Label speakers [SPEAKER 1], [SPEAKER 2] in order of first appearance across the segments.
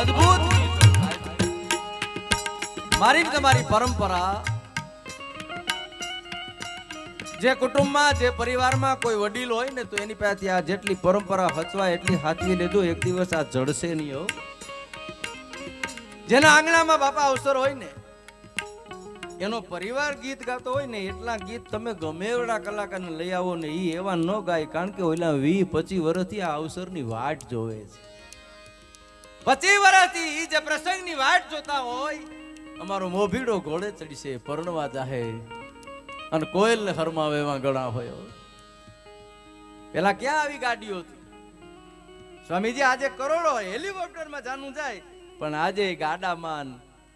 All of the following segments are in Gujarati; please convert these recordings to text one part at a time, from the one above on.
[SPEAKER 1] અદ્ભુત. મારી તમારી પરંપરા. જે કુટુંબમાં, જે પરિવારમાં કોઈ વડીલ હોય ને, તો એની પાસેથી આ જેટલી પરંપરા હચવાય, એટલી હાથવી લેજો એક દિવસ આ જડશે નહીં જેના આંગણામાં બાપા અવસર હોય ને, એનો પરિવાર ગીત ગાતો હોય ને, એટલા ગીત તમે ગમે એવડા કલાકારને લઈ આવો ને એ એવા ન ગાય, કારણ કે ઓલા વી પચીસ વર્ષથી આ અવસરની વાટ જોવે છે. પચીસ વર્ષથી જે પ્રસંગની વાટ જોતા હોય, અમારો મોભીડો ઘોડે ચડશે, પરણવા જાહે. અને કોયલ ને હરમાવે એમાં ગણા હોય પેલા ક્યાં આવી ગાડીઓ હતી? સ્વામીજી આજે કરોડો હેલિકોપ્ટરમાં જાનું જાય, પણ આજે એ ગાડામાં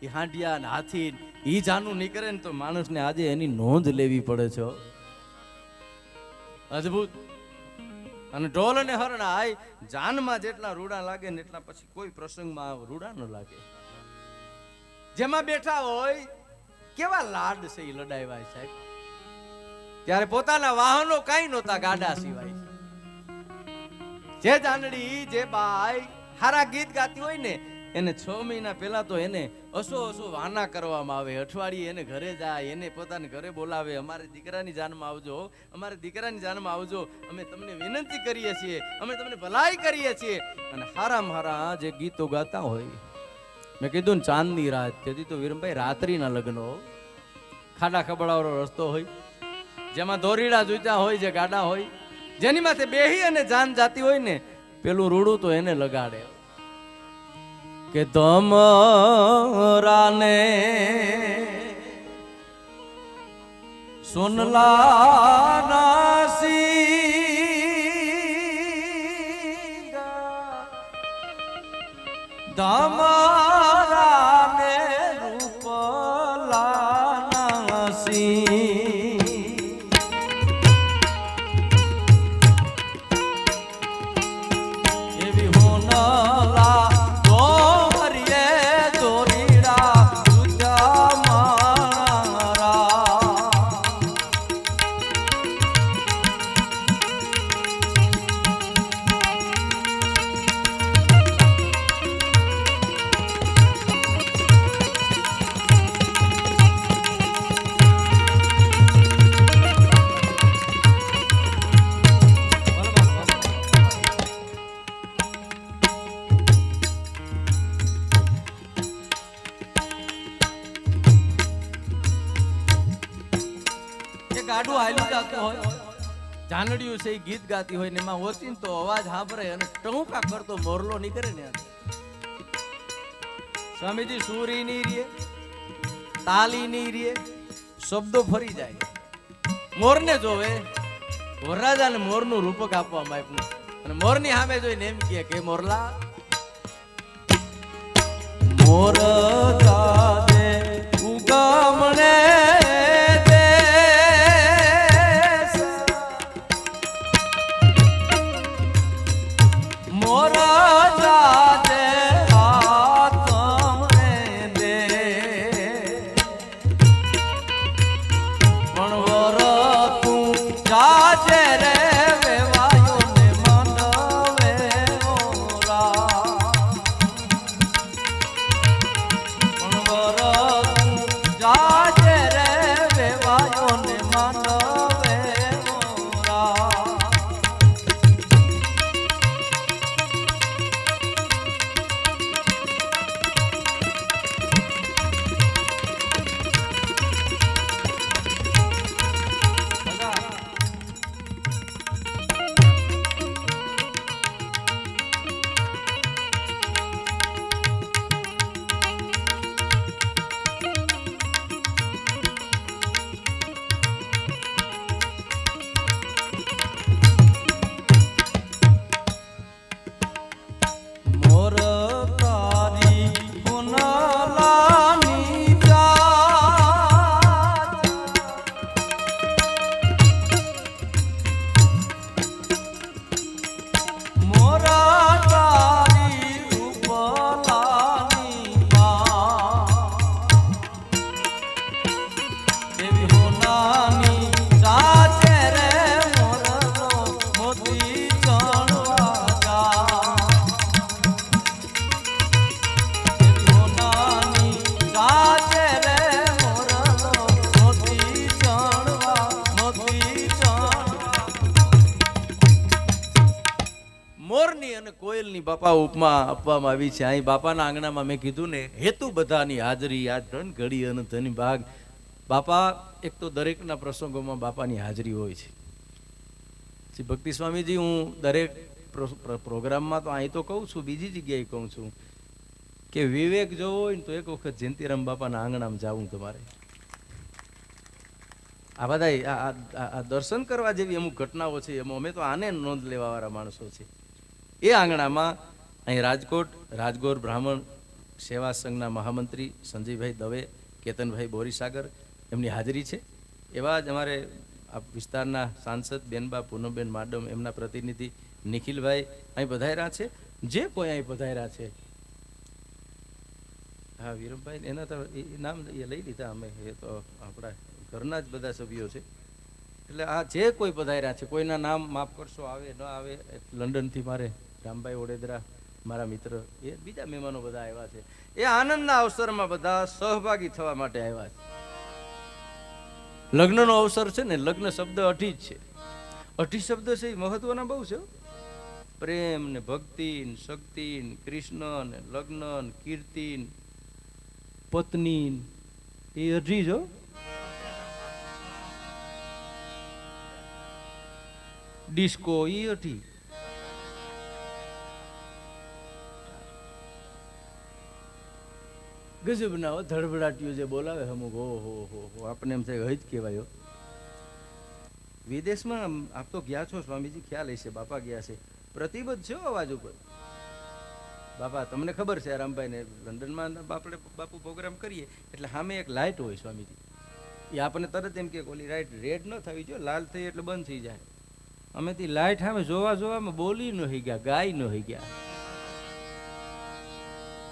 [SPEAKER 1] એ હાંડિયા ને હાથી ઈ જાનું નીકળે ને તો માણસને આજે એની નોંધ લેવી પડે છે. અદ્ભુત. અને ઢોલ અને હરણાય જાનમાં જેટલા રૂડા લાગે ને એટલા પછી કોઈ પ્રસંગમાં રૂડા ન લાગે. જેમાં બેઠા હોય, કેવા લાડ છે એ લડાવ્યા સાહેબ? ત્યારે પોતાના વાહનો કાંઈ નહોતા ગાડા સિવાય. જે જાનડી જે બાઈ, હારા ગીત ગાતી હોય ને એને છ મહિના પહેલા તો એને અસો અસો વાના કરવામાં આવે. અઠવાડિયે એને ઘરે જાય, એને પોતાને ઘરે બોલાવે. અમારે દીકરાની જાનમાં આવજો. અમારે દીકરાની જાનમાં આવજો. અમે તમને વિનંતી કરીએ છીએ. અમે તમને ભલાઈ કરીએ છીએ. અને હારા હારા જે ગીતો ગાતા હોય. મેં કીધું ને ચાંદની રાત. તેથી તો વીરમભાઈ રાત્રિના લગ્નો ખાડા ખબડાવાળો રસ્તો હોય. જેમાં દોરીડા જૂતા હોય, જે ગાડા હોય. જેની માથે બેહી અને જાન જાતી હોય ને, પેલું રૂડું તો એને લગાડે. કે તમરાને સોનલા ગાડું હાલ્યું જતું હોય. જાનડિયું છે એ ગીત ગાતી હોય ને એમાં ઓચીને તો અવાજ સાંભળે અને ટહુકા કરતો મોરલો નીકળે ને સ્વામીજી, સુરી ની રીએ, તાલી ની રીએ, શબ્દો ફરી જાય. મોરને જોવે, વરરાજાને મોરનું રૂપક આપવામાં આપ્યું. અને મોરની સામે જોઈને એમ કહે કે, મોરલા, મોર જાદે tere બાપા ઉપમા આપવામાં આવી છે. અહીં બાપાના આંગણામાં મેં કીધું ને, હેતુ બધાની હાજરી, આ ધન, ઘડી અને ધન ભાગ. બાપા, એક તો દરેકના પ્રસંગોમાં બાપાની હાજરી હોય છે. શ્રી ભક્તિ સ્વામીજી, હું દરેક પ્રો- પ્રો- પ્રોગ્રામમાં તો અહીં તો કહું છું, બીજી જગ્યાએ કહું છું કે વિવેક જોવો હોય ને તો એક વખત જયંતિરામ બાપાના આંગણામાં જવું તમારે. આ બધા આ- દર્શન કરવા જેવી અમુક ઘટનાઓ છે, એમાં અમે તો આને નોંધ લેવાવાળા માણસો છે એ આંગણામાં અહીં રાજકોટ, રાજગોર બ્રાહ્મણ સેવા સંઘના મહામંત્રી સંજયભાઈ દવે, કેતનભાઈ બોરીસાગર એમની હાજરી છે. એવા જ અમારે આ વિસ્તારના સાંસદ બેનબા પૂનમબેન માડમ એમના પ્રતિનિધિ નિખિલભાઈ અહીં પધાર્યા છે. જે કોઈ અહીં પધાર્યા છે. હા, વિરમભાઈ, એના તો એ નામ એ લઈ લીધા અમે. એ તો આપણા ઘરના જ બધા સભ્યો છે. એટલે આ જે કોઈ પધાર્યા છે, કોઈના નામ માફ કરશો, આવે, ન આવે લંડનથી મારે રામભાઈ ઓડેદરા મારા મિત્ર, એ બીજા મહેમાનો બધા આવ્યા છે. એ આનંદના અવસરમાં બધા સહભાગી થવા માટે આવ્યા છે. લગ્નનો અવસર છે ને, લગ્ન શબ્દ અઢી જ છે. અઢી શબ્દ છે એ મહત્વના બહુ છે પ્રેમ ને ભક્તિ ને શક્તિ ને કૃષ્ણ ને લગ્ન ને કીર્તિ પત્ની એ અઢી જો ડિસ્કો એ અઢી. ગજબ ના ધડબડાટીઓ જે બોલાવે અમુક, હો હો હો હો, આપણને એમ થાય હજ કહેવાયો વિદેશમાં આપ તો ગયા છો, સ્વામીજી, ખ્યાલ હશે, બાપા ગયા છે. પ્રતિબદ્ધ છે અવાજ ઉપર? બાપા, તમને ખબર છે રામભાઈ ને લંડનમાં આપણે બાપુ પ્રોગ્રામ કરીએ, એટલે સામે એક લાઇટ હોય, સ્વામીજી. એ આપણને તરત એમ કે ઓલી લાઇટ રેડ ન થવી જોઈએ, લાલ થઈ એટલે બંધ થઈ જાય. અમે તે લાઇટ સામે જોવા જોવામાં બોલી ન ગયા ગાય ન ગયા.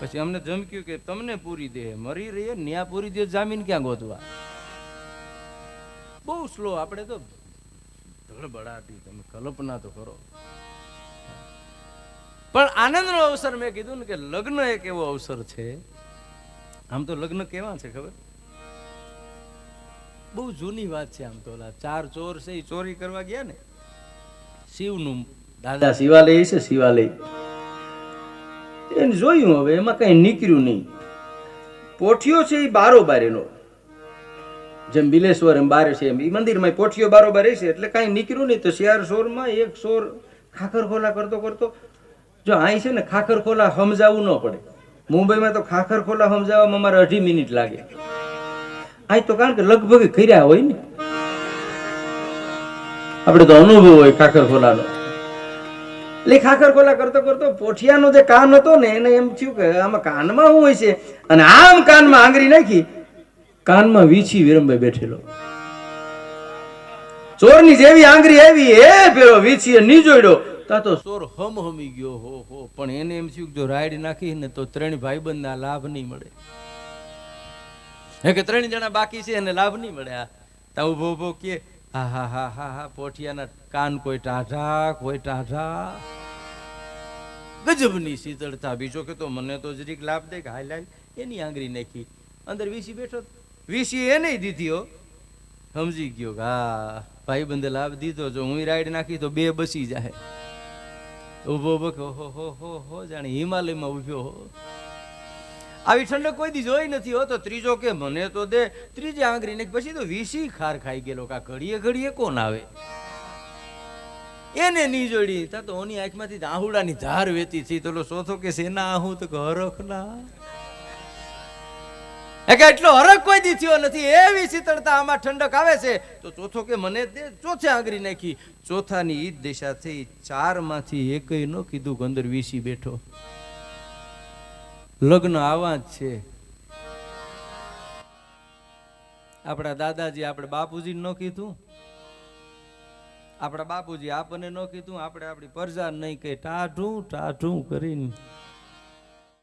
[SPEAKER 1] પછી અમને ધમક્યું કે તમને પૂરી દે, મરી રહીએ, ન્યા પૂરી દે, જામીન ક્યાં ગોતવા? બહુ સ્લો આપણે તો ધડબડાટી તમે કલ્પના તો કરો. પણ આનંદનો અવસર મેં કીધું ને કે લગ્ન એક એવો અવસર છે. આમ તો લગ્ન કેવા છે ખબર? બહુ જૂની વાત છે આમ તો ચાર ચોર છે એ ચોરી કરવા ગયા ને. શિવનું દાદા શિવાલય છે, શિવાલય. એને જોયું હવે, એમાં કઈ નીકળ્યું નહીં. પોઠિયો છે એ બારોબાર એનો જેમ બિલેશ્વર, એમ બારે છે એમ. એ મંદિરમાં પોઠિયો બારોબાર છે, એટલે કાંઈ નીકળ્યું નહીં. તો શિયાર સોરમાં એક સોર ખાખર ખોલા કરતો કરતો, જો અહીં છે ને ખાખર ખોલા સમજાવવું ન પડે. મુંબઈમાં તો ખાખર ખોલા સમજાવવામાં અમારે અઢી મિનિટ લાગે. અહીં તો કારણ કે લગભગ કર્યા હોય ને. આપણે તો અનુભવ હોય ખાખર ખોલાનો. એટલે ખાખર ખોલા કરતો કરતો પોઠિયાનો જે કાન હતો ને, એને એમ થયું કે આમાં કાનમાં શું હોય છે? અને આમ કાનમાં આંગળી નાખી, કાનમાં વીછી વિરમભાઈ બેઠેલો. ચોરની જેવી આંગળી આવી, એ પેલો વીછી નીચોડ્યો તા તો ચોર હમ હમી ગયો, હો હો, પણ એને એમ થયું જો રાઈડ નાખી ને તો ત્રણ ભાઈબંધના લાભ નહીં મળે. હે કે ત્રણ જણા બાકી છે એને લાભ નહીં મળે આ? તા ઊભો ઊભો કે પોઠિયાના કાન કોઈ ટાઢા કોઈ ટાઢા. ગજબની શીતળતા. બીજો કે તો મને તો જરીક લાભ દે કે હાલ એની આંગળી નાખી. અંદર વીસી બેઠો. વીસી એને દીધી, હો. સમજી ગયો હા ભાઈ બંધ લાભ દીધો. જો હું રાઈડ નાખી તો બે બસી જાય ઊભો ઊભો હો હો હો હો, જાણે હિમાલયમાં ઉભ્યો હો. આવી ઠંડક કોઈ દી જોઈ નથી હોતો ત્રીજો કે મને તો દે. ત્રીજી આંગળીને પછી તો વીસી ખાર ખાઈ ગયેલો કા ઘડીએ ઘડીએ કોણ આવે? એને ની જોડી. તા તો ઓની આંખમાંથી આહુડાની ધાર વેતી થઈ તો સોથો કે સેના આહું તો હરખના કે એટલો હરખ કોઈ દી થયો નથી. એવી શીતળતા આમાં ઠંડક આવે છે. તો ચોથો કે મને દે. ચોથે આંગળી નાખી. ચોથાની ઈ દિશા થઈ. ચારમાંથી એકય ન કીધું કે અંદર વીસી બેઠો. લગ્ન આવા જ છે. આપણા દાદાજી આપણે બાપુજી ન કીધું. આપણા બાપુજી આપણને ન કીધું. આપણે આપણી પ્રજા નહીં કે ટાઢું ટાઢું કરીને